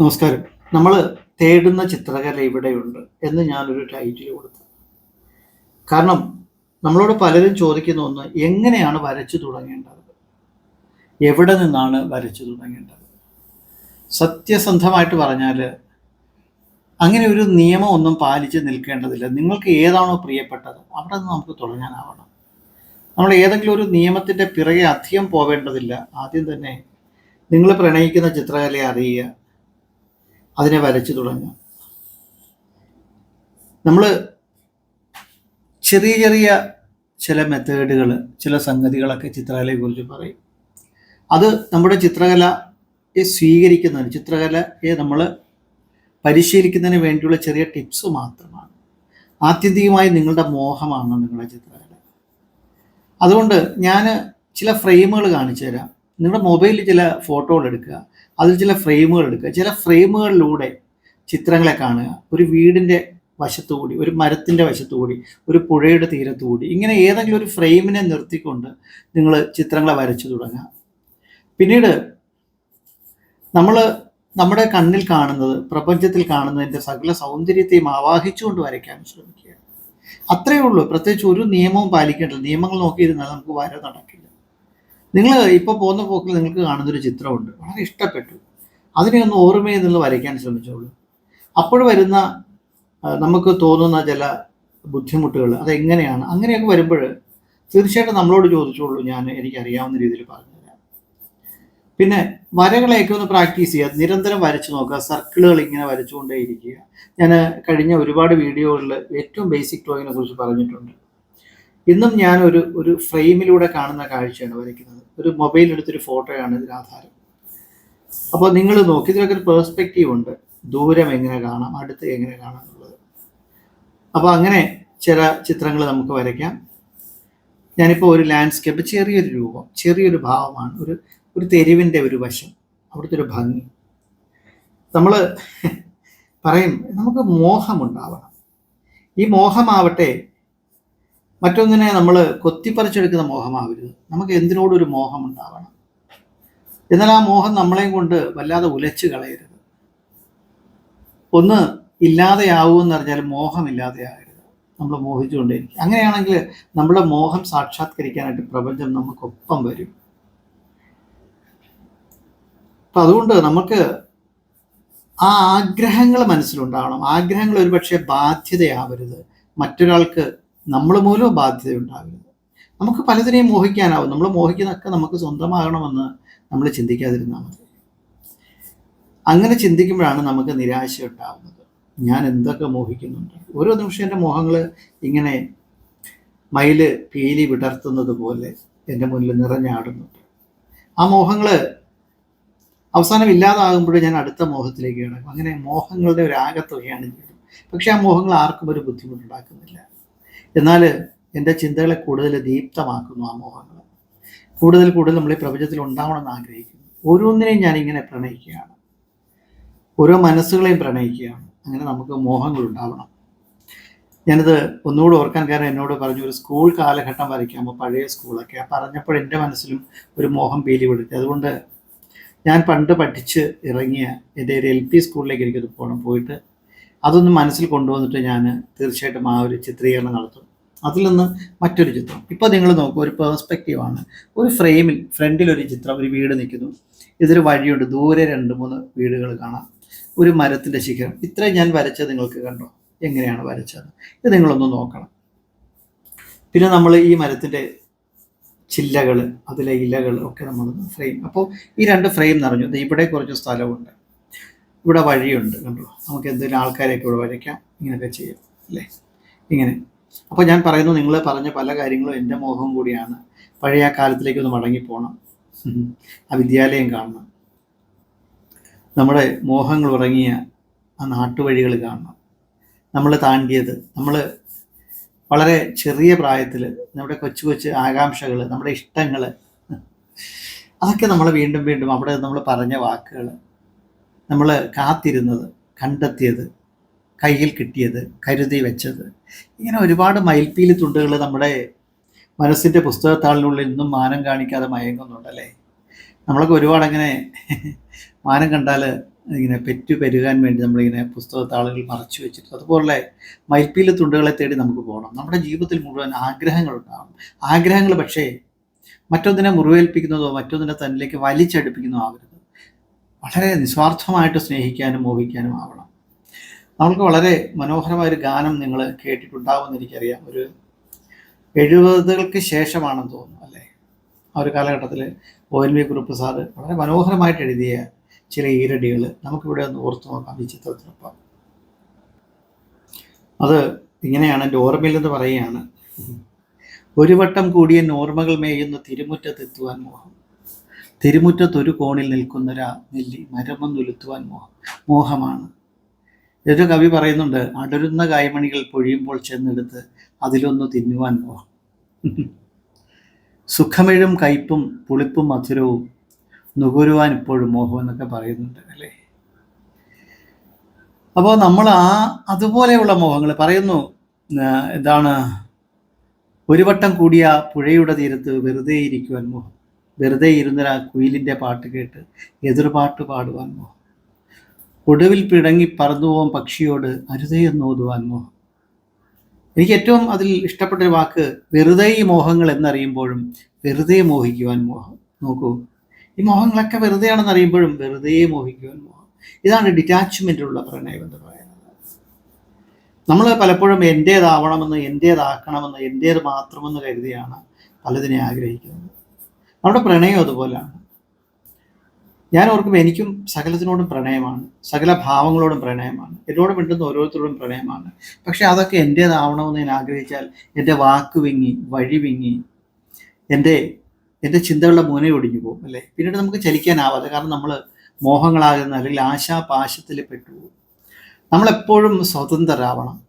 നമസ്കാരം. നമ്മൾ തേടുന്ന ചിത്രകല ഇവിടെയുണ്ട് എന്ന് ഞാനൊരു ടൈറ്റിൽ കൊടുത്തു. കാരണം നമ്മളോട് പലരും ചോദിക്കുന്ന ഒന്ന് എങ്ങനെയാണ് വരച്ചു തുടങ്ങേണ്ടത്? എവിടെ നിന്നാണ് വരച്ചു തുടങ്ങേണ്ടത്? സത്യസന്ധമായിട്ട് പറഞ്ഞാൽ അങ്ങനെ ഒരു നിയമം ഒന്നും പാലിച്ച് നിൽക്കേണ്ടതില്ല. നിങ്ങൾക്ക് ഏതാണോ പ്രിയപ്പെട്ടത് അവിടെ നിന്ന് നമുക്ക് തുടങ്ങാനാവണം. നമ്മൾ ഏതെങ്കിലും ഒരു നിയമത്തിന്റെ പിറകെ അധികം പോവേണ്ടതില്ല. ആദ്യം തന്നെ നിങ്ങൾ പ്രണയിക്കുന്ന ചിത്രകലയെ അറിയുക. അതിനെ വരച്ചു തുടങ്ങുക. നമ്മൾ ചെറിയ ചെറിയ ചില മെത്തേഡുകൾ ചില സംഗതികളൊക്കെ ചിത്രകലയെ കുറിച്ച് പറയും. അത് നമ്മുടെ ചിത്രകലയെ സ്വീകരിക്കുന്നതിന് ചിത്രകലയെ നമ്മൾ പരിശീലിക്കുന്നതിന് വേണ്ടിയുള്ള ചെറിയ ടിപ്സ് മാത്രമാണ്. ആത്യന്തികമായി നിങ്ങളുടെ മോഹമാണ് നിങ്ങളുടെ ചിത്രകല. അതുകൊണ്ട് ഞാൻ ചില ഫ്രെയിമുകൾ കാണിച്ചു തരാം. നിങ്ങളുടെ മൊബൈലിൽ ചില ഫോട്ടോകൾ എടുക്കുക. അതിൽ ചില ഫ്രെയിമുകൾ എടുക്കുക. ചില ഫ്രെയിമുകളിലൂടെ ചിത്രങ്ങളെ കാണുക. ഒരു വീടിന്റെ വശത്തുകൂടി ഒരു മരത്തിന്റെ വശത്തുകൂടി ഒരു പുഴയുടെ തീരത്തുകൂടി ഇങ്ങനെ ഏതെങ്കിലും ഒരു ഫ്രെയിമിനെ നിർത്തിക്കൊണ്ട് നിങ്ങൾ ചിത്രങ്ങളെ വരച്ചു തുടങ്ങുക. പിന്നീട് നമ്മൾ നമ്മുടെ കണ്ണിൽ കാണുന്നത് പ്രപഞ്ചത്തിൽ കാണുന്നതിന്റെ സകല സൗന്ദര്യത്തെയും ആവാഹിച്ചുകൊണ്ട് വരയ്ക്കാൻ ശ്രമിക്കുക. അത്രയേ ഉള്ളൂ. പ്രത്യേകിച്ച് ഒരു നിയമവും പാലിക്കേണ്ടത് നിയമങ്ങൾ നോക്കിയിരുന്നാൽ നമുക്ക് വര നടക്കില്ല. നിങ്ങൾ ഇപ്പോൾ പോകുന്ന പോക്കിൽ നിങ്ങൾക്ക് കാണുന്നൊരു ചിത്രമുണ്ട്. വളരെ ഇഷ്ടപ്പെട്ടു. അതിനെ ഒന്ന് ഓർമ്മയിൽ നിങ്ങൾ വരയ്ക്കാൻ ശ്രമിച്ചോളൂ. അപ്പോൾ വരുന്ന നമുക്ക് തോന്നുന്ന ചില ബുദ്ധിമുട്ടുകൾ അതെങ്ങനെയാണ്? അങ്ങനെയൊക്കെ വരുമ്പോൾ തീർച്ചയായിട്ടും നമ്മളോട് ചോദിച്ചോളൂ. ഞാൻ എനിക്കറിയാവുന്ന രീതിയിൽ പറഞ്ഞുതരാം. പിന്നെ വരകളെയൊക്കെ ഒന്ന് പ്രാക്ടീസ് ചെയ്യുക. നിരന്തരം വരച്ചു നോക്കുക. സർക്കിളുകൾ ഇങ്ങനെ വരച്ചുകൊണ്ടേ ഇരിക്കുക. ഞാൻ കഴിഞ്ഞ ഒരുപാട് വീഡിയോകളിൽ ഏറ്റവും ബേസിക് ഡ്രോയിങ്ങിനെ കുറിച്ച് പറഞ്ഞിട്ടുണ്ട്. ഇന്നും ഞാൻ ഒരു ഒരു ഫ്രെയിമിലൂടെ കാണുന്ന കാഴ്ചയാണ് വരയ്ക്കുന്നത്. ഒരു മൊബൈൽ എടുത്തൊരു ഫോട്ടോയാണ് ഇതിന് ആധാരം. അപ്പോൾ നിങ്ങൾ നോക്കി ഇതിനൊക്കെ ഒരു പേഴ്സ്പെക്റ്റീവ് ഉണ്ട്. ദൂരം എങ്ങനെ കാണാം അടുത്ത് എങ്ങനെ കാണാം എന്നുള്ളത്. അപ്പോൾ അങ്ങനെ ചില ചിത്രങ്ങൾ നമുക്ക് വരയ്ക്കാം. ഞാനിപ്പോൾ ഒരു ലാൻഡ്സ്കേപ്പ് ചെറിയൊരു രൂപം ചെറിയൊരു ഭാവമാണ് ഒരു ഒരു തെരുവിന്റെ ഒരു വശം അവിടുത്തെ ഒരു ഭംഗി. നമ്മൾ പറയും നമുക്ക് മോഹമുണ്ടാവണം. ഈ മോഹമാവട്ടെ മറ്റൊന്നിനെ നമ്മൾ കൊത്തിപ്പറിച്ചെടുക്കുന്ന മോഹമാവരുത്. നമുക്ക് എന്തിനോടൊരു മോഹം ഉണ്ടാവണം എന്നാൽ ആ മോഹം നമ്മളെയും കൊണ്ട് വല്ലാതെ ഉലച്ചു കളയരുത്. ഒന്ന് ഇല്ലാതെയാവുമെന്ന് പറഞ്ഞാൽ മോഹം ഇല്ലാതെയാകരുത് നമ്മൾ മോഹിച്ചുകൊണ്ടേയിരിക്കും. അങ്ങനെയാണെങ്കിൽ നമ്മുടെ മോഹം സാക്ഷാത്കരിക്കാനായിട്ട് പ്രപഞ്ചം നമുക്കൊപ്പം വരും. അപ്പം അതുകൊണ്ട് നമുക്ക് ആ ആഗ്രഹങ്ങൾ മനസ്സിലുണ്ടാവണം. ആഗ്രഹങ്ങൾ ഒരുപക്ഷെ ബാധ്യതയാവരുത്. മറ്റൊരാൾക്ക് നമ്മൾ മൂലം ബാധ്യത ഉണ്ടാകരുത് നമുക്ക് പലതിനെയും മോഹിക്കാനാവും. നമ്മൾ മോഹിക്കുന്നതൊക്കെ നമുക്ക് സ്വന്തമാകണമെന്ന് നമ്മൾ ചിന്തിക്കാതിരുന്നാൽ മതി. അങ്ങനെ ചിന്തിക്കുമ്പോഴാണ് നമുക്ക് നിരാശ ഉണ്ടാവുന്നത്. ഞാൻ എന്തൊക്കെ മോഹിക്കുന്നുണ്ട്? ഓരോ നിമിഷം എന്റെ മോഹങ്ങൾ ഇങ്ങനെ മയിൽ പീലി വിടർത്തുന്നത് പോലെ എന്റെ മുന്നിൽ നിറഞ്ഞാടുന്നുണ്ട് ആ മോഹങ്ങൾ അവസാനം ഇല്ലാതാകുമ്പോഴും ഞാൻ അടുത്ത മോഹത്തിലേക്ക് കിടക്കും. അങ്ങനെ മോഹങ്ങളുടെ ഒരു ആകത്തുകയാണ് ജീവിതം പക്ഷെ ആ മോഹങ്ങൾ ആർക്കും ഒരു ബുദ്ധിമുട്ടുണ്ടാക്കുന്നില്ല. എന്നാൽ എന്റെ ചിന്തകളെ കൂടുതൽ ദീപ്തമാക്കുന്നു ആ മോഹങ്ങൾ. കൂടുതൽ കൂടുതൽ നമ്മൾ ഈ പ്രപഞ്ചത്തിൽ ഉണ്ടാവണമെന്ന് ആഗ്രഹിക്കുന്നു. ഓരോന്നിനെയും ഞാൻ ഇങ്ങനെ പ്രണയിക്കുകയാണ്. ഓരോ മനസ്സുകളെയും പ്രണയിക്കുകയാണ്. അങ്ങനെ നമുക്ക് മോഹങ്ങൾ ഉണ്ടാവണം. ഞാനിത് ഒന്നുകൂടെ ഓർക്കാൻ കാരണം എന്നോട് പറഞ്ഞു ഒരു സ്കൂൾ കാലഘട്ടം വരയ്ക്കാമ്പോൾ പഴയ സ്കൂളൊക്കെ. ആ പറഞ്ഞപ്പോൾ എന്റെ മനസ്സിലും ഒരു മോഹം പീലി വിടുത്തി അതുകൊണ്ട് ഞാൻ പണ്ട് പഠിച്ച് ഇറങ്ങിയ എന്റെ ഒരു എൽ പി സ്കൂളിലേക്ക് എനിക്കത് പോകണം. പോയിട്ട് അതൊന്ന് മനസ്സിൽ കൊണ്ടുവന്നിട്ട് ഞാൻ തീർച്ചയായിട്ടും ആ ഒരു ചിത്രീകരണം നടത്തും. അതിൽ നിന്ന് മറ്റൊരു ചിത്രം. ഇപ്പോൾ നിങ്ങൾ നോക്കൂ ഒരു പേഴ്സ്പെക്റ്റീവാണ് ഒരു ഫ്രെയിമിൽ ഫ്രണ്ടിൽ ഒരു ചിത്രം ഒരു വീട് നിൽക്കുന്നു. ഇതൊരു വഴിയുണ്ട്. ദൂരെ രണ്ട് മൂന്ന് വീടുകൾ കാണാം. ഒരു മരത്തിന്റെ ശിഖരം. ഇത്രയും ഞാൻ വരച്ചത് നിങ്ങൾക്ക് കണ്ടോ? എങ്ങനെയാണ് വരച്ചത്? ഇത് നിങ്ങളൊന്ന് നോക്കണം. പിന്നെ നമ്മൾ ഈ മരത്തിന്റെ ചില്ലകൾ അതിലെ ഇലകൾ ഒക്കെ നമ്മൾ ഫ്രെയിം അപ്പോൾ ഈ രണ്ട് ഫ്രെയിം നിറഞ്ഞു. ഇവിടെ കുറച്ച് സ്ഥലമുണ്ട്. ഇവിടെ വഴിയുണ്ട് കണ്ടോ? നമുക്ക് എന്തെങ്കിലും ആൾക്കാരെയൊക്കെ ഇവിടെ വരയ്ക്കാം. ഇങ്ങനെയൊക്കെ ചെയ്യാം അല്ലേ? ഇങ്ങനെ. അപ്പോൾ ഞാൻ പറയുന്നു നിങ്ങൾ പറഞ്ഞ പല കാര്യങ്ങളും എന്റെ മോഹം കൂടിയാണ്. പഴയ ആ കാലത്തിലേക്ക് ഒന്ന് മടങ്ങിപ്പോണം. ആ വിദ്യാലയം കാണണം. നമ്മുടെ മോഹങ്ങൾ ഉറങ്ങിയ ആ നാട്ടുവഴികൾ കാണണം. നമ്മൾ താണ്ടിയത് നമ്മൾ വളരെ ചെറിയ പ്രായത്തിൽ നമ്മുടെ കൊച്ചു കൊച്ചു ആകാംക്ഷകൾ നമ്മുടെ ഇഷ്ടങ്ങൾ അതൊക്കെ നമ്മൾ വീണ്ടും വീണ്ടും അവിടെ നമ്മൾ പറഞ്ഞ വാക്കുകൾ നമ്മൾ കാത്തിരുന്നത് കണ്ടെത്തിയത് കയ്യിൽ കിട്ടിയത് കരുതി വെച്ചത്. ഇങ്ങനെ ഒരുപാട് മയിൽപ്പീലി തുണ്ടുകൾ നമ്മുടെ മനസ്സിന്റെ പുസ്തകത്താളിനുള്ളിൽ നിന്നും മാനം കാണിക്കാതെ മയങ്ങുന്നുണ്ടല്ലേ നമ്മളൊക്കെ ഒരുപാട് അങ്ങനെ മാനം കണ്ടാൽ ഇങ്ങനെ പെറ്റു പെരുകാൻ വേണ്ടി നമ്മളിങ്ങനെ പുസ്തകത്താളുകൾ മറച്ചു വെച്ചിട്ട് അതുപോലെ മയിൽപ്പീല തുണ്ടുകളെ തേടി നമുക്ക് പോകണം. നമ്മുടെ ജീവിതത്തിൽ മുഴുവൻ ആഗ്രഹങ്ങൾ ഉണ്ടാകും ആഗ്രഹങ്ങൾ പക്ഷേ മറ്റൊന്നിനെ മുറിവേൽപ്പിക്കുന്നതോ മറ്റൊന്നിനെ തന്നിലേക്ക് വലിച്ചടുപ്പിക്കുന്നതോ ആവരുത്. വളരെ നിസ്വാർത്ഥമായിട്ട് സ്നേഹിക്കാനും മോഹിക്കാനും ആവണം. നമുക്ക് വളരെ മനോഹരമായ ഒരു ഗാനം നിങ്ങൾ കേട്ടിട്ടുണ്ടാവുമെന്ന് എനിക്കറിയാം. ഒരു എഴുപതുകൾക്ക് ശേഷമാണെന്ന് തോന്നുന്നു അല്ലേ? ആ ഒരു കാലഘട്ടത്തിൽ ഒ എൻ വി കുറുപ്പ് വളരെ മനോഹരമായിട്ട് എഴുതിയ ചില ഈരടികൾ നമുക്കിവിടെ ഒന്ന് ഓർത്തു നോക്കാം ഈ ചിത്രത്തിനൊപ്പം. അത് ഇങ്ങനെയാണ് എന്റെ ഓർമ്മയിൽ നിന്ന് പറയുകയാണ്. ഒരു വട്ടം കൂടിയ നോർമകൾ മേയുന്ന തിരുമുറ്റത്തെത്തുവാൻ മോഹം. തിരുമുറ്റത്തൊരു കോണിൽ നിൽക്കുന്നൊരാ നെല്ലി മരമൊന്നുലുത്തുവാൻ മോഹം മോഹമാണ്. ഒരു കവി പറയുന്നുണ്ട് അടരുന്ന കായ്മണികൾ പൊഴിയുമ്പോൾ ചെന്നെടുത്ത് അതിലൊന്ന് തിന്നുവാൻ മോഹം. സുഖമിഴും കയ്പും പുളിപ്പും മധുരവും നുകരുവാൻ ഇപ്പോഴും മോഹം എന്നൊക്കെ പറയുന്നുണ്ട് അല്ലേ? അപ്പോൾ നമ്മൾ ആ അതുപോലെയുള്ള മോഹങ്ങൾ പറയുന്നു എന്താണ് ഒരു വട്ടം കൂടിയ പുഴയുടെ തീരത്ത് വെറുതെ ഇരിക്കുവാൻ മോഹം. വെറുതെ ഇരുന്നൊരാ കുയിലിന്റെ പാട്ട് കേട്ട് എതിർപാട്ട് പാടുവാൻ മോഹം. ഒടുവിൽ പിടങ്ങി പറന്നു പോകും പക്ഷിയോട് അരുതേ എന്ന് ഓതുവാൻ മോഹം. എനിക്ക് ഏറ്റവും അതിൽ ഇഷ്ടപ്പെട്ട ഒരു വാക്ക് വെറുതെ ഈ മോഹങ്ങൾ എന്നറിയുമ്പോഴും വെറുതെ മോഹിക്കുവാൻ മോഹം. നോക്കൂ ഈ മോഹങ്ങളൊക്കെ വെറുതെയാണെന്ന് അറിയുമ്പോഴും വെറുതെ മോഹിക്കുവാൻ മോഹം. ഇതാണ് ഡിറ്റാച്ച്മെന്റുള്ള പ്രണയം എന്ന് പറയുന്നത് നമ്മൾ പലപ്പോഴും എന്റേതാവണമെന്ന് എന്റേതാക്കണമെന്ന് എന്റേത് മാത്രമെന്ന് കരുതിയാണ് പലതിനെ ആഗ്രഹിക്കുന്നത്. നമ്മുടെ പ്രണയം അതുപോലെയാണ്. ഞാൻ ഓർക്കുമ്പോൾ എനിക്കും സകലത്തിനോടും പ്രണയമാണ്. സകല ഭാവങ്ങളോടും പ്രണയമാണ്. എന്നോട് മിണ്ടുന്ന ഓരോരുത്തരോടും പ്രണയമാണ്. പക്ഷേ അതൊക്കെ എന്റേതാവണമെന്ന് ഞാൻ ആഗ്രഹിച്ചാൽ എന്റെ വാക്ക് വിങ്ങി വഴി വിങ്ങി എന്റെ എന്റെ ചിന്തകളുടെ മുന ഒടിഞ്ഞു പോകും അല്ലേ? പിന്നീട് നമുക്ക് ചലിക്കാനാവാതെ കാരണം നമ്മൾ മോഹങ്ങളാകുന്ന അല്ലെങ്കിൽ ആശാപാശത്തിൽ പെട്ടുപോകും നമ്മളെപ്പോഴും സ്വതന്ത്രരാവണം.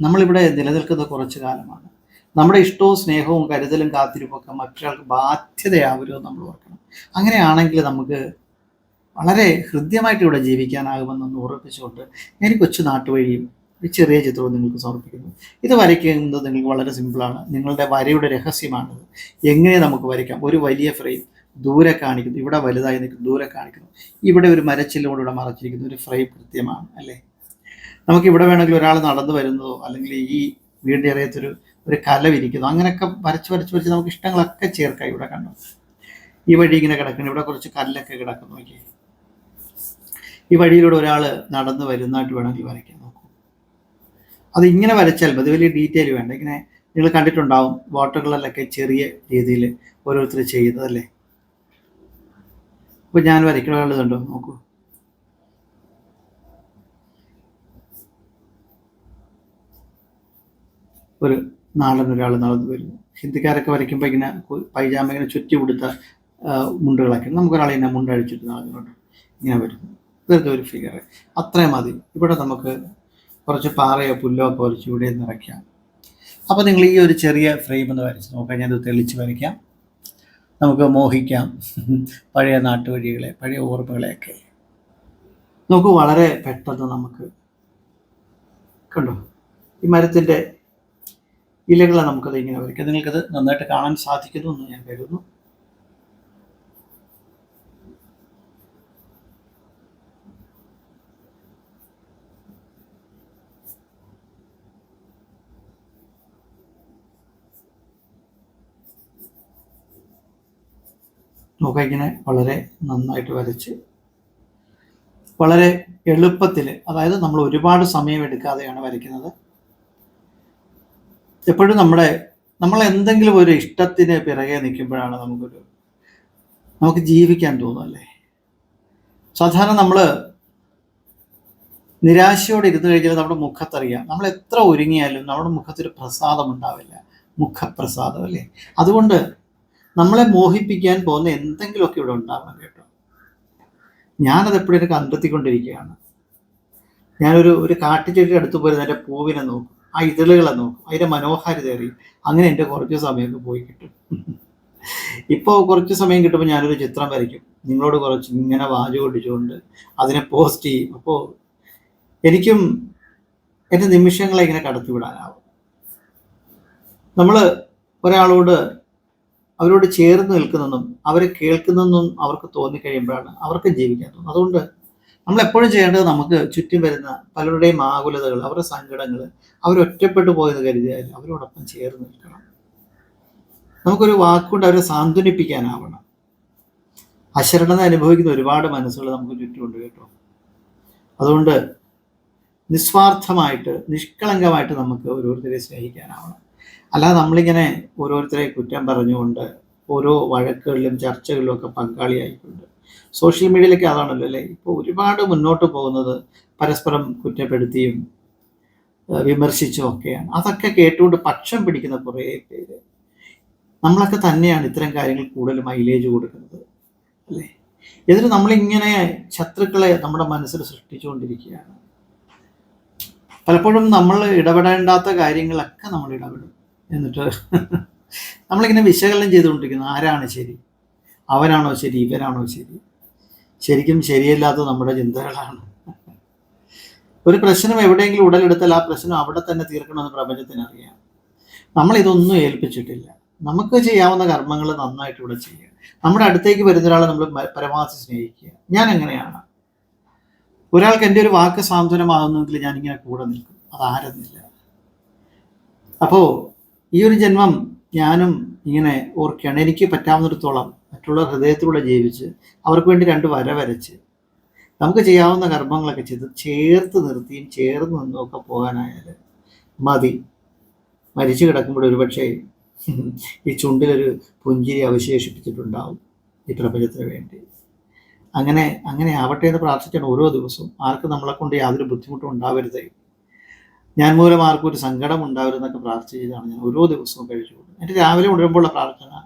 നമ്മളിവിടെ നിലനിൽക്കുന്ന കുറച്ച് കാലമാണ്. നമ്മുടെ ഇഷ്ടവും സ്നേഹവും കരുതലും കാത്തിരിപ്പൊക്കെ മറ്റൊരാൾക്ക് ബാധ്യതയാവരുമോ നമ്മൾ ഓർക്കണം. അങ്ങനെയാണെങ്കിൽ നമുക്ക് വളരെ ഹൃദ്യമായിട്ട് ഇവിടെ ജീവിക്കാനാകുമെന്നൊന്ന് ഉറപ്പിച്ചുകൊണ്ട് ഈ കൊച്ചു നാട്ടുവഴിയും ഒരു ചെറിയ ചിത്രവും നിങ്ങൾക്ക് സമർപ്പിക്കുന്നു. ഇത് വരയ്ക്കുന്നത് നിങ്ങൾക്ക് വളരെ സിമ്പിളാണ്. നിങ്ങളുടെ വരയുടെ രഹസ്യമാണിത്. എങ്ങനെ നമുക്ക് വരയ്ക്കാം? ഒരു വലിയ ഫ്രെയിം ദൂരെ കാണിക്കുന്നു. ഇവിടെ വലുതായി നിൽക്കുന്നു. ദൂരെ കാണിക്കുന്നു. ഇവിടെ ഒരു മരച്ചില്ലോട് ഇവിടെ മറച്ചിരിക്കുന്നു. ഒരു ഫ്രെയിം കൃത്യമാണ് അല്ലേ? നമുക്ക് ഇവിടെ വേണമെങ്കിൽ ഒരാൾ നടന്നു വരുന്നതോ അല്ലെങ്കിൽ ഈ വീടിന്റെ അറിയത്തൊരു ഒരു കല വിരിക്കുന്നു. അങ്ങനെയൊക്കെ വരച്ച് വരച്ച് വരച്ച് നമുക്ക് ഇഷ്ടങ്ങളൊക്കെ ചേർക്കാം ഇവിടെ കണ്ടു? ഈ വഴി ഇങ്ങനെ കിടക്കുന്നു. ഇവിടെ കുറച്ച് കല്ലൊക്കെ കിടക്കുന്നു നോക്കി ഈ വഴിയിലൂടെ ഒരാൾ നടന്നു വരുന്നതായിട്ട് വേണമെങ്കിൽ വരയ്ക്കാൻ നോക്കൂ. അത് ഇങ്ങനെ വരച്ചാൽ മതി. വലിയ ഡീറ്റെയിൽ വേണ്ട. ഇങ്ങനെ നിങ്ങൾ കണ്ടിട്ടുണ്ടാവും വാട്ടർ കളറിലൊക്കെ ചെറിയ രീതിയിൽ ഓരോരുത്തർ ചെയ്യുന്നതല്ലേ അപ്പോൾ ഞാൻ വരയ്ക്കണ കണ്ടോ? നോക്കൂ. ഒരു നാടൻ ഒരാൾ നടന്നു വരുന്നു ഹിന്ദിക്കാരൊക്കെ വരയ്ക്കുമ്പോൾ ഇങ്ങനെ പൈജാമ ഇങ്ങനെ ചുറ്റി കൊടുത്ത മുണ്ടുകളൊക്കെ നമുക്കൊരാളെ ഇങ്ങനെ മുണ്ടഴിച്ചിട്ട് നടന്നുകൊണ്ട് ഇങ്ങനെ വരുന്നു വെറുതെ ഒരു ഫിഗർ അത്രയും മതി. ഇവിടെ നമുക്ക് കുറച്ച് പാറയോ പുല്ലോ ഒക്കെ വരച്ച് ഇവിടെ നിറയ്ക്കാം അപ്പോൾ നിങ്ങൾ ഈ ഒരു ചെറിയ ഫ്രെയിം ഒന്ന് വരച്ച് നോക്കാം. ഞാനത് തെളിച്ച് വരയ്ക്കാം. നമുക്ക് മോഹിക്കാം. പഴയ നാട്ടുവഴികളെ പഴയ ഓർമ്മകളെയൊക്കെ. നമുക്ക് വളരെ പെട്ടെന്ന് നമുക്ക് കണ്ടോ? ഈ മരത്തിന്റെ ഇലകളെ നമുക്കത് ഇങ്ങനെ വരയ്ക്കാം. നിങ്ങൾക്കത് നന്നായിട്ട് കാണാൻ സാധിക്കുന്നു എന്ന് ഞാൻ കരുതുന്നു. നോക്കാം ഇങ്ങനെ വളരെ നന്നായിട്ട് വരച്ച്. വളരെ എളുപ്പത്തിൽ അതായത് നമ്മൾ ഒരുപാട് സമയം എടുക്കാതെയാണ് വരയ്ക്കുന്നത്. എപ്പോഴും നമ്മുടെ നമ്മൾ എന്തെങ്കിലും ഒരു ഇഷ്ടത്തിന് പിറകെ നിൽക്കുമ്പോഴാണ് നമുക്കൊരു നമുക്ക് ജീവിക്കാൻ തോന്നുമല്ലേ സാധാരണ നമ്മൾ നിരാശയോടെ ഇരുന്ന് കഴിഞ്ഞാൽ നമ്മുടെ മുഖത്തറിയാം. നമ്മൾ എത്ര ഒരുങ്ങിയാലും നമ്മുടെ മുഖത്തൊരു പ്രസാദം ഉണ്ടാവില്ല. മുഖപ്രസാദം അല്ലേ? അതുകൊണ്ട് നമ്മളെ മോഹിപ്പിക്കാൻ പോകുന്ന എന്തെങ്കിലുമൊക്കെ ഇവിടെ ഉണ്ടാവണം കേട്ടോ. ഞാനത് എപ്പോഴും കണ്ടെത്തിക്കൊണ്ടിരിക്കുകയാണ്. ഞാനൊരു ഒരു കാട്ടുചെടിയുടെ അടുത്ത് പോയി എന്റെ പൂവിനെ നോക്കും. ആ ഇതളുകളെ നോക്കും. അതിന്റെ മനോഹാരിത അറിയും അങ്ങനെ എന്റെ കുറച്ച് സമയമൊക്കെ പോയി കിട്ടും. ഇപ്പോൾ കുറച്ച് സമയം കിട്ടുമ്പോൾ ഞാനൊരു ചിത്രം വരയ്ക്കും. നിങ്ങളോട് കുറച്ച് ഇങ്ങനെ വാചകം ഒടിച്ചുകൊണ്ട് അതിനെ പോസ്റ്റ് ചെയ്യും. അപ്പോൾ എനിക്കും എന്റെ നിമിഷങ്ങളെ ഇങ്ങനെ കടത്തിവിടാനാവും. നമ്മൾ ഒരാളോട് അവരോട് ചേർന്ന് നിൽക്കുന്നതും അവരെ കേൾക്കുന്നെന്നും അവർക്ക് തോന്നിക്കഴിയുമ്പോഴാണ് അവർക്ക് ജീവിക്കാൻ തോന്നുന്നത്. അതുകൊണ്ട് നമ്മൾ എപ്പോഴും ചെയ്യേണ്ടത് നമുക്ക് ചുറ്റും വരുന്ന പലരുടെയും ആകുലതകൾ അവരുടെ സങ്കടങ്ങൾ അവർ ഒറ്റപ്പെട്ടു പോയെന്ന് കരുതിയാൽ അവരോടൊപ്പം ചേർന്ന് നിൽക്കണം. നമുക്കൊരു വാക്കുകൊണ്ട് അവരെ സാന്ത്വനിപ്പിക്കാനാവണം. അശരണത അനുഭവിക്കുന്ന ഒരുപാട് മനസ്സുകൾ നമുക്ക് ചുറ്റുമുണ്ട് കേട്ടോ. അതുകൊണ്ട് നിസ്വാർത്ഥമായിട്ട് നിഷ്കളങ്കമായിട്ട് നമുക്ക് ഓരോരുത്തരെ സ്നേഹിക്കാനാവണം. അല്ലാതെ നമ്മളിങ്ങനെ ഓരോരുത്തരെ കുറ്റം പറഞ്ഞുകൊണ്ട് ഓരോ വഴക്കുകളിലും ചർച്ചകളിലും ഒക്കെ പങ്കാളിയായിക്കൊണ്ട് സോഷ്യൽ മീഡിയയിലൊക്കെ അതാണല്ലോ അല്ലേ? ഇപ്പോൾ ഒരുപാട് മുന്നോട്ട് പോകുന്നത് പരസ്പരം കുറ്റപ്പെടുത്തിയും വിമർശിച്ചും ഒക്കെയാണ്. അതൊക്കെ കേട്ടുകൊണ്ട് പക്ഷം പിടിക്കുന്ന കുറേ പേര്. നമ്മളൊക്കെ തന്നെയാണ് ഇത്തരം കാര്യങ്ങൾ കൂടുതൽ മൈലേജ് കൊടുക്കുന്നത് അല്ലേ? എന്നിട്ട് നമ്മളിങ്ങനെ ശത്രുക്കളെ നമ്മുടെ മനസ്സിൽ സൃഷ്ടിച്ചുകൊണ്ടിരിക്കുകയാണ്. പലപ്പോഴും നമ്മൾ ഇടപെടേണ്ടാത്ത കാര്യങ്ങളൊക്കെ നമ്മൾ ഇടപെടും. എന്നിട്ട് നമ്മളിങ്ങനെ വിശകലനം ചെയ്തുകൊണ്ടിരിക്കുന്നു ആരാണ് ശരി? അവനാണോ ശരി ഇവനാണോ ശരി? ശരിക്കും ശരിയല്ലാത്ത നമ്മുടെ ചിന്തകളാണ്. ഒരു പ്രശ്നം എവിടെയെങ്കിലും ഉടലെടുത്താൽ ആ പ്രശ്നം അവിടെ തന്നെ തീർക്കണമെന്ന് പ്രപഞ്ചത്തിന് അറിയാം. നമ്മൾ ഇതൊന്നും ഏൽപ്പിച്ചിട്ടില്ല. നമുക്ക് ചെയ്യാവുന്ന കർമ്മങ്ങൾ നന്നായിട്ട് ഇവിടെ ചെയ്യുക. നമ്മുടെ അടുത്തേക്ക് വരുന്ന ഒരാളെ നമ്മൾ പരമാവധി സ്നേഹിക്കുക. ഞാൻ എങ്ങനെയാണ് ഒരാൾക്ക് എന്റെ ഒരു വാക്ക് സാന്ത്വനമാകുന്നെങ്കിൽ ഞാനിങ്ങനെ കൂടെ നിൽക്കും. അതാരെന്നില്ല അപ്പോൾ ഈ ഒരു ജന്മം ഞാനും ഇങ്ങനെ ഓർക്കുകയാണ്. എനിക്ക് പറ്റാവുന്നിടത്തോളം മറ്റുള്ള ഹൃദയത്തിലൂടെ ജീവിച്ച് അവർക്ക് വേണ്ടി രണ്ട് വര വരച്ച് നമുക്ക് ചെയ്യാവുന്ന കർമ്മങ്ങളൊക്കെ ചെയ്ത് ചേർത്ത് നിർത്തിയും ചേർന്ന് നിന്നും ഒക്കെ പോകാനായാൽ മതി. മരിച്ചു കിടക്കുമ്പോൾ ഒരുപക്ഷെ ഈ ചുണ്ടിലൊരു പുഞ്ചിരി അവശേഷിപ്പിച്ചിട്ടുണ്ടാവും ഈ പ്രപഞ്ചത്തിന് വേണ്ടി. അങ്ങനെ അങ്ങനെ ആവട്ടെ എന്ന് പ്രാർത്ഥിച്ചാണ് ഓരോ ദിവസവും ആർക്കും നമ്മളെ കൊണ്ട് യാതൊരു ബുദ്ധിമുട്ടും ഉണ്ടാവരുതേ. ഞാൻ മൂലം ആർക്കും ഒരു സങ്കടം ഉണ്ടാവരുതെന്നൊക്കെ ചെയ്താണ് ഞാൻ ഓരോ ദിവസവും കഴിച്ചു എന്റെ രാവിലെ ഉണരുമ്പോഴുള്ള പ്രാർത്ഥന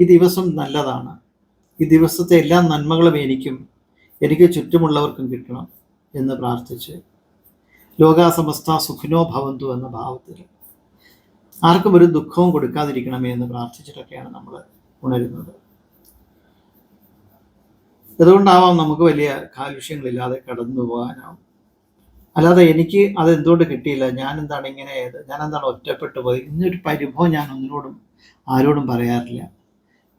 ഈ ദിവസം നല്ലതാണ്. ഈ ദിവസത്തെ എല്ലാ നന്മകളും എനിക്കും എനിക്ക് ചുറ്റുമുള്ളവർക്കും കിട്ടണം എന്ന് പ്രാർത്ഥിച്ച് ലോകാസമസ്ത സുഖിനോ ഭവന്തു എന്ന ഭാവത്തിൽ ആർക്കും ഒരു ദുഃഖവും കൊടുക്കാതിരിക്കണമേ എന്ന് പ്രാർത്ഥിച്ചിട്ടൊക്കെയാണ് നമ്മൾ ഉണരുന്നത്. അതുകൊണ്ടാവാം നമുക്ക് വലിയ കാലുഷ്യങ്ങളില്ലാതെ കടന്നു പോകാനാവും. അല്ലാതെ എനിക്ക് അത് എന്തുകൊണ്ട് കിട്ടിയില്ല? ഞാൻ എന്താണ് ഇങ്ങനെ ഞാൻ എന്താണ് ഒറ്റപ്പെട്ടു പോയി ഇന്നൊരു പരിഭവം ഞാൻ ഒന്നിനോടും ആരോടും പറയാറില്ല.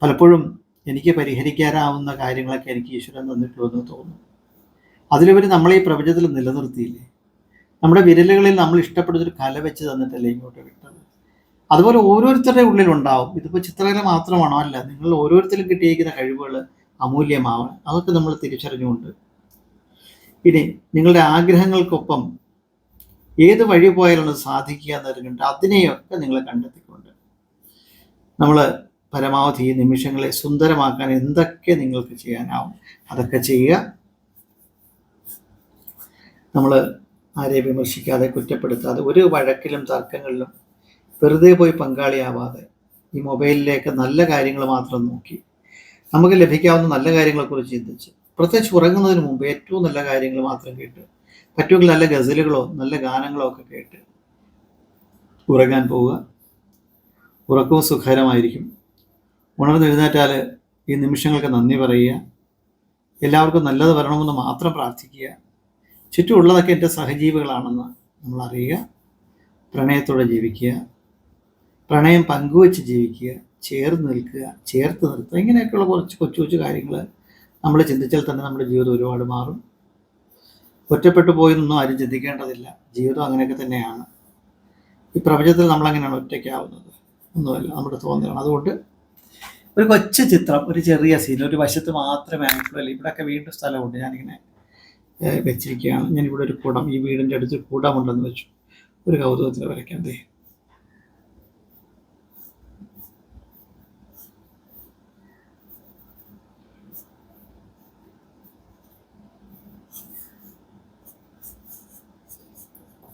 പലപ്പോഴും എനിക്ക് പരിഹരിക്കാനാവുന്ന കാര്യങ്ങളൊക്കെ എനിക്ക് ഈശ്വരൻ തന്നിട്ടുള്ളൂ തോന്നുന്നു അതിലുപരി നമ്മളെ ഈ പ്രപഞ്ചത്തിൽ നിലനിർത്തിയില്ലേ? നമ്മുടെ വിരലുകളിൽ നമ്മൾ ഇഷ്ടപ്പെടുന്നൊരു കല വെച്ച് തന്നിട്ടല്ലേ ഇങ്ങോട്ട് വിട്ടത് അതുപോലെ ഓരോരുത്തരുടെ ഉള്ളിലുണ്ടാവും. ഇതിപ്പോൾ ചിത്രകല മാത്രമാണോ അല്ല നിങ്ങൾ ഓരോരുത്തരും കിട്ടിയിരിക്കുന്ന കഴിവുകൾ അമൂല്യമാവണം അതൊക്കെ നമ്മൾ തിരിച്ചറിഞ്ഞുകൊണ്ട് ഇനി നിങ്ങളുടെ ആഗ്രഹങ്ങൾക്കൊപ്പം ഏത് വഴി പോയാലാണ് സാധിക്കുക എന്നറിഞ്ഞിട്ട് അതിനെയൊക്കെ നിങ്ങൾ കണ്ടെത്തിക്കൊണ്ട് നമ്മൾ പരമാവധി ഈ നിമിഷങ്ങളെ സുന്ദരമാക്കാൻ എന്തൊക്കെ നിങ്ങൾക്ക് ചെയ്യാനാവും അതൊക്കെ ചെയ്യുക. നമ്മൾ ആരെ വിമർശിക്കാതെ കുറ്റപ്പെടുത്താതെ ഒരു വഴക്കിലും തർക്കങ്ങളിലും വെറുതെ പോയി പങ്കാളിയാവാതെ ഈ മൊബൈലിലേക്ക് നല്ല കാര്യങ്ങൾ മാത്രം നോക്കി നമുക്ക് ലഭിക്കാവുന്ന നല്ല കാര്യങ്ങളെക്കുറിച്ച് ചിന്തിച്ച് പ്രത്യേകിച്ച് ഉറങ്ങുന്നതിന് മുമ്പ് ഏറ്റവും നല്ല കാര്യങ്ങൾ മാത്രം കേട്ട് പറ്റുമെങ്കിൽ നല്ല ഗസലുകളോ നല്ല ഗാനങ്ങളോ ഒക്കെ കേട്ട് ഉറങ്ങാൻ പോവുക. ഉറക്കവും സുഖകരമായിരിക്കും. ഉണർന്നെഴുന്നേറ്റാൽ ഈ നിമിഷങ്ങൾക്ക് നന്ദി പറയുക. എല്ലാവർക്കും നല്ലത് വരണമെന്ന് മാത്രം പ്രാർത്ഥിക്കുക. ചുറ്റുമുള്ളതൊക്കെ എന്റെ സഹജീവികളാണെന്ന് നമ്മൾ അറിയുക. പ്രണയത്തോടെ ജീവിക്കുക. പ്രണയം പങ്കുവെച്ച് ജീവിക്കുക. ചേർന്ന് നിൽക്കുക. ചേർത്ത് നിർത്തുക. ഇങ്ങനെയൊക്കെയുള്ള കുറച്ച് കൊച്ചു കൊച്ചു കാര്യങ്ങൾ നമ്മൾ ചിന്തിച്ചാൽ തന്നെ നമ്മുടെ ജീവിതം ഒരുപാട് മാറും. ഒറ്റപ്പെട്ടു പോയെന്നൊന്നും ആരും ചിന്തിക്കേണ്ടതില്ല. ജീവിതം അങ്ങനെയൊക്കെ തന്നെയാണ്. ഈ പ്രപഞ്ചത്തിൽ നമ്മളങ്ങനെയാണ് ഒറ്റയ്ക്കാവുന്നത്. ഒന്നുമല്ല നമ്മുടെ തോന്നലാണ്. അതുകൊണ്ട് ഒരു കൊച്ചു ചിത്രം ഒരു ചെറിയ സീൻ ഒരു വശത്ത് മാത്രമേ ആയിട്ടുള്ളൂ. ഇവിടെയൊക്കെ വീണ്ടും സ്ഥലമുണ്ട്. ഞാനിങ്ങനെ വെച്ചിരിക്കുകയാണ്. ഞാനിവിടെ ഒരു കുടം ഈ വീടിന്റെ അടുത്ത് കുടമുണ്ടെന്ന് വെച്ചു. ഒരു കൗതുകത്തിൽ വരയ്ക്കാം.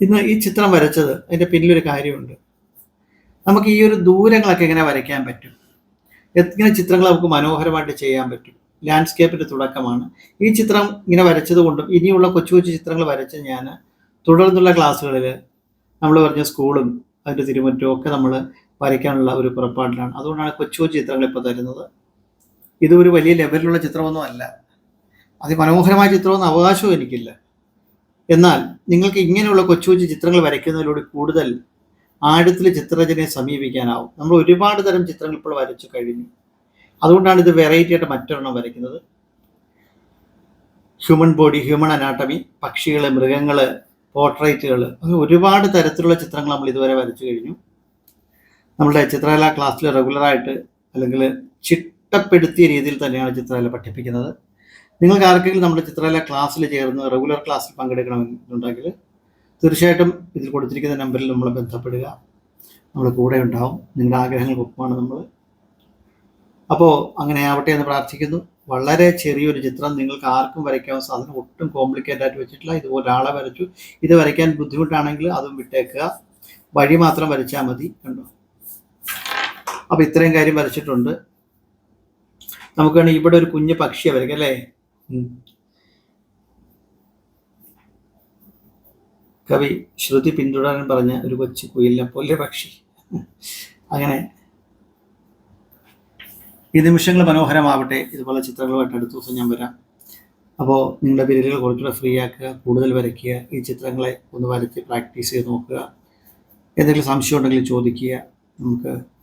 ഇന്ന് ഈ ചിത്രം വരച്ചത് അതിന്റെ പിന്നിലൊരു കാര്യമുണ്ട്. നമുക്ക് ഈ ഒരു ദൂരങ്ങളൊക്കെ എങ്ങനെ വരയ്ക്കാൻ പറ്റും? എങ്ങനെ ചിത്രങ്ങൾ നമുക്ക് മനോഹരമായിട്ട് ചെയ്യാൻ പറ്റും? ലാൻഡ്സ്കേപ്പിന്റെ തുടക്കമാണ്. ഈ ചിത്രം ഇങ്ങനെ വരച്ചത് കൊണ്ടും ഇനിയുള്ള കൊച്ചു കൊച്ചു ചിത്രങ്ങൾ വരച്ച് ഞാൻ തുടർന്നുള്ള ക്ലാസ്സുകളിൽ നമ്മൾ പറഞ്ഞ സ്കൂളും അതിന്റെ തിരുമറ്റവും ഒക്കെ നമ്മൾ വരയ്ക്കാനുള്ള ഒരു പുറപ്പാടിലാണ്. അതുകൊണ്ടാണ് കൊച്ചു കൊച്ചു ചിത്രങ്ങൾ ഇപ്പോൾ തരുന്നത്. ഇത് ഒരു വലിയ ലെവലിലുള്ള ചിത്രമൊന്നും അല്ല. അതിമനോഹരമായ ചിത്രമൊന്നും അവകാശവും എനിക്കില്ല. എന്നാൽ നിങ്ങൾക്ക് ഇങ്ങനെയുള്ള കൊച്ചു കൊച്ചു ചിത്രങ്ങൾ വരയ്ക്കുന്നതിലൂടെ കൂടുതൽ ആഴത്തിൽ ചിത്രരചനയെ സമീപിക്കാനാവും. നമ്മൾ ഒരുപാട് തരം ചിത്രങ്ങൾ ഇപ്പോൾ വരച്ചു കഴിഞ്ഞു. അതുകൊണ്ടാണ് ഇത് വെറൈറ്റി ആയിട്ട് മറ്റൊരെണ്ണം വരയ്ക്കുന്നത്. ഹ്യൂമൻ ബോഡി ഹ്യൂമൻ അനാട്ടമി പക്ഷികൾ മൃഗങ്ങൾ പോർട്രേറ്റുകൾ അങ്ങനെ ഒരുപാട് തരത്തിലുള്ള ചിത്രങ്ങൾ നമ്മൾ ഇതുവരെ വരച്ചു കഴിഞ്ഞു. നമ്മുടെ ചിത്രകല ക്ലാസ്സിൽ റെഗുലറായിട്ട് അല്ലെങ്കിൽ ചിട്ടപ്പെടുത്തിയ രീതിയിൽ തന്നെയാണ് ചിത്രകല പഠിപ്പിക്കുന്നത്. നിങ്ങൾക്ക് ആർക്കെങ്കിലും നമ്മുടെ ചിത്രകല ക്ലാസ്സിൽ ചേർന്ന് റെഗുലർ ക്ലാസ്സിൽ പങ്കെടുക്കണമെന്നുണ്ടെങ്കിൽ തീർച്ചയായിട്ടും ഇതിൽ കൊടുത്തിരിക്കുന്ന നമ്പറിൽ നമ്മൾ ബന്ധപ്പെടുക. നമ്മൾ കൂടെ ഉണ്ടാവും. നിങ്ങളുടെ ആഗ്രഹങ്ങൾക്കൊപ്പമാണ് നമ്മൾ. അപ്പോൾ അങ്ങനെ ആവട്ടെ എന്ന് പ്രാർത്ഥിക്കുന്നു. വളരെ ചെറിയൊരു ചിത്രം നിങ്ങൾക്ക് ആർക്കും വരയ്ക്കാൻ സാധനം ഒട്ടും കോംപ്ലിക്കേറ്റ് ആയിട്ട് വെച്ചിട്ടില്ല. ഇതുപോലെ ആളെ വരച്ചു. ഇത് വരയ്ക്കാൻ ബുദ്ധിമുട്ടാണെങ്കിൽ അതും വിട്ടേക്കുക. വഴി മാത്രം വരച്ചാൽ മതി കണ്ടോ? അപ്പോൾ ഇത്രയും കാര്യം വരച്ചിട്ടുണ്ട്. നമുക്ക് വേണമെങ്കിൽ ഇവിടെ ഒരു കുഞ്ഞ് പക്ഷിയെ വരയ്ക്കാം അല്ലേ. കവി ശ്രുതി പിന്തുടരാൻ പറഞ്ഞ ഒരു കൊച്ചു കുയിലിനെ പോലെ പക്ഷി. അങ്ങനെ ഈ നിമിഷങ്ങൾ മനോഹരമാവട്ടെ. ഇതുപോലെ ചിത്രങ്ങളുമായിട്ട് അടുത്ത ദിവസം ഞാൻ വരാം. അപ്പോൾ നിങ്ങളുടെ വിരലുകൾ കുറച്ചുകൂടെ ഫ്രീ ആക്കുക കൂടുതൽ വരയ്ക്കുക ഈ ചിത്രങ്ങളെ ഒന്ന് വരച്ച് പ്രാക്ടീസ് ചെയ്ത് നോക്കുക. എന്തെങ്കിലും സംശയം ഉണ്ടെങ്കിൽ ചോദിക്കുക. നമുക്ക്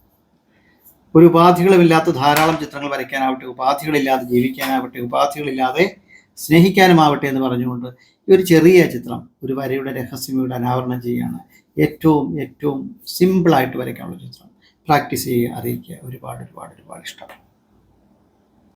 ഒരു ഉപാധികളുമില്ലാത്ത ധാരാളം ചിത്രങ്ങൾ വരയ്ക്കാനാവട്ടെ ഉപാധികളില്ലാതെ ജീവിക്കാനാവട്ടെ ഉപാധികളില്ലാതെ സ്നേഹിക്കാനുമാവട്ടെ എന്ന് പറഞ്ഞുകൊണ്ട് ഈ ഒരു ചെറിയ ചിത്രം ഒരു വരയുടെ രഹസ്യം ഇവിടെ അനാവരണം ചെയ്യുകയാണ്. ഏറ്റവും ഏറ്റവും സിമ്പിളായിട്ട് വരയ്ക്കാനുള്ള ചിത്രം. പ്രാക്ടീസ് ചെയ്യുക അറിയിക്കുക ഒരുപാട് ഒരുപാട് ഒരുപാട് ഇഷ്ടം.